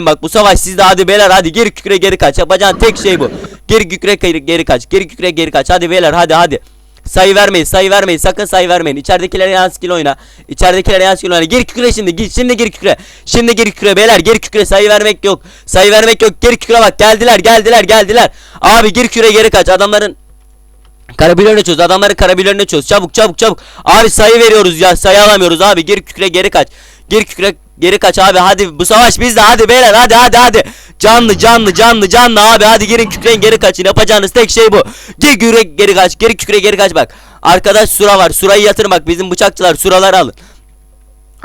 bak bu savaş sizde hadi beyler hadi geri kükre geri kaç yapacağın tek şey bu. Geri kükre geri, kaç geri kükre geri kaç hadi beyler hadi hadi. Sayı vermeyin sayı vermeyin sakın sayı vermeyin. İçeridekilere yan skill oyna. İçeridekilere yan skill oyna. Geri kükre şimdi şimdi geri kükre. Şimdi geri kükre beyler geri kükre sayı vermek yok. Sayı vermek yok geri kükre bak geldiler geldiler geldiler. Abi geri küre geri kaç adamların Karabilerini çöz adamların karabilerini çöz çabuk çabuk çabuk Abi sayı veriyoruz ya sayı alamıyoruz abi geri kükre geri kaç Geri kükre geri kaç abi hadi bu savaş bizde hadi beyler hadi hadi hadi. Canlı canlı canlı canlı abi hadi girin kükreyin geri kaçın. Yapacağınız tek şey bu. Geri kükre geri kaç geri kükre geri kaç bak. Arkadaş sura var surayı yatırın bak bizim bıçakçılar suraları alın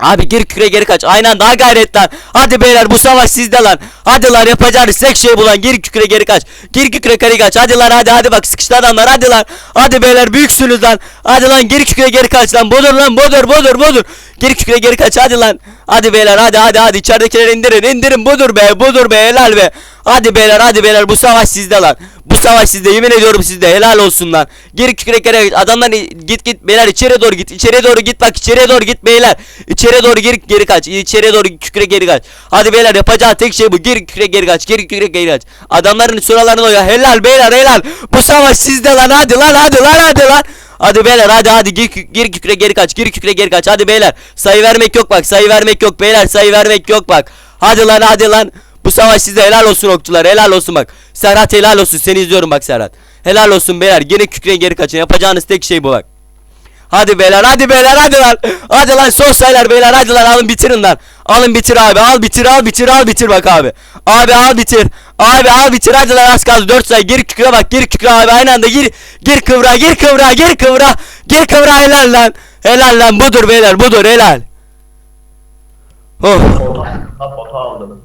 Abi geri küre geri kaç. Aynen daha gayret lan. Hadi beyler bu savaş sizde lan. Hadi lan yapacağınız tek şey bu lan. Geri küre geri kaç. Geri küre geri kaç. Hadi lan hadi hadi bak sıkıştı adamlar. Hadi lan. Hadi beyler büyüksünüz lan. Hadi lan geri küre geri kaç lan. Budur lan budur budur budur. Geri küre geri kaç hadi lan. Hadi beyler hadi hadi hadi içeridekileri indirin indirin budur be budur be helal be. Hadi beyler hadi beyler bu savaş sizde lan. Bu savaş sizde yemin ediyorum sizde helal olsun lan. Geri kükre geri adamlar git git beyler içeri doğru git içeriye doğru git bak içeriye doğru git beyler. İçeriye doğru geri geri kaç. İçeriye doğru kükre geri kaç. Hadi beyler yapacağı tek şey bu. Geri kükre geri kaç. Geri kükre geri kaç. Adamların sıralarını oya. Helal beyler helal. Bu savaş sizde lan hadi lan hadi lan hadi lan. Hadi beyler hadi hadi gir, gir kükre geri kaç gir kükre geri kaç hadi beyler sayı vermek yok bak sayı vermek yok beyler sayı vermek yok bak hadi lan hadi lan bu savaş size helal olsun okçular helal olsun bak Serhat helal olsun seni izliyorum bak Serhat helal olsun beyler gene kükre geri kaçın yapacağınız tek şey bu bak Hadi beyler hadi beyler hadi lan. Hadi lan son sayılar beyler hadi lan alın bitirin lan. Alın bitir abi al bitir al bitir al bitir bak abi. Abi al bitir. Abi al bitir hadi lan az kaldı 4 sayı gir kükre bak gir kükre abi aynı anda gir. Gir kıvra gir kıvra gir kıvra. Gir kıvra helal lan. Helal lan budur beyler budur helal. Oh. Ha foto aldım.